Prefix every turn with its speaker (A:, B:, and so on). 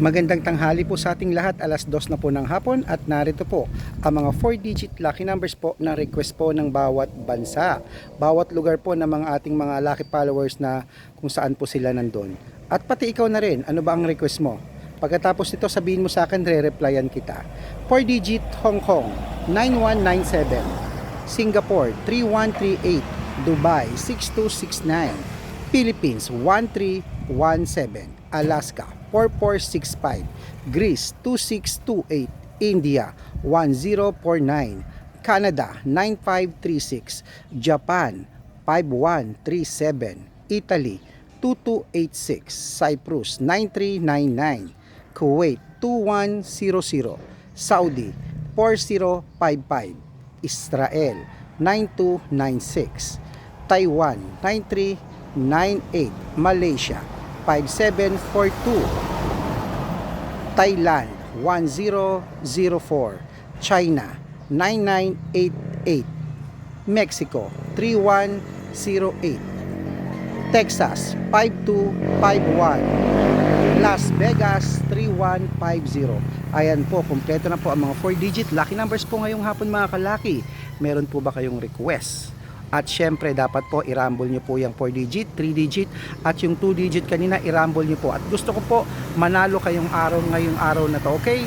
A: Magandang tanghali po sa ating lahat, alas dos na po ng hapon at narito po ang mga 4-digit lucky numbers po na request po ng bawat bansa. Bawat lugar po ng mga ating mga lucky followers na kung saan po sila nandun. At pati ikaw na rin, ano ba ang request mo? Pagkatapos nito sabihin mo sa akin, re-replyan kita. 4-digit Hong Kong 9197 Singapore 3138 Dubai 6269 Philippines 1317 Alaska 4465 Greece 2628 India 1049 Canada 9536 Japan 5137 Italy 2286 Cyprus 9399 Kuwait 2100 Saudi 4055 Israel 9296 Taiwan 9398 Malaysia 5742 Thailand 1004 China 9988 Mexico 3108 Texas 5251 Las Vegas 3150 Ayan po, kompleto na po ang mga 4 digit. Lucky numbers po ngayong hapon mga kalaki. Meron po ba kayong request? At syempre dapat po i-rumble nyo po yung 4 digit, 3 digit at yung 2 digit kanina i-rumble nyo po. At gusto ko po manalo kayong araw ngayong araw na to, okay?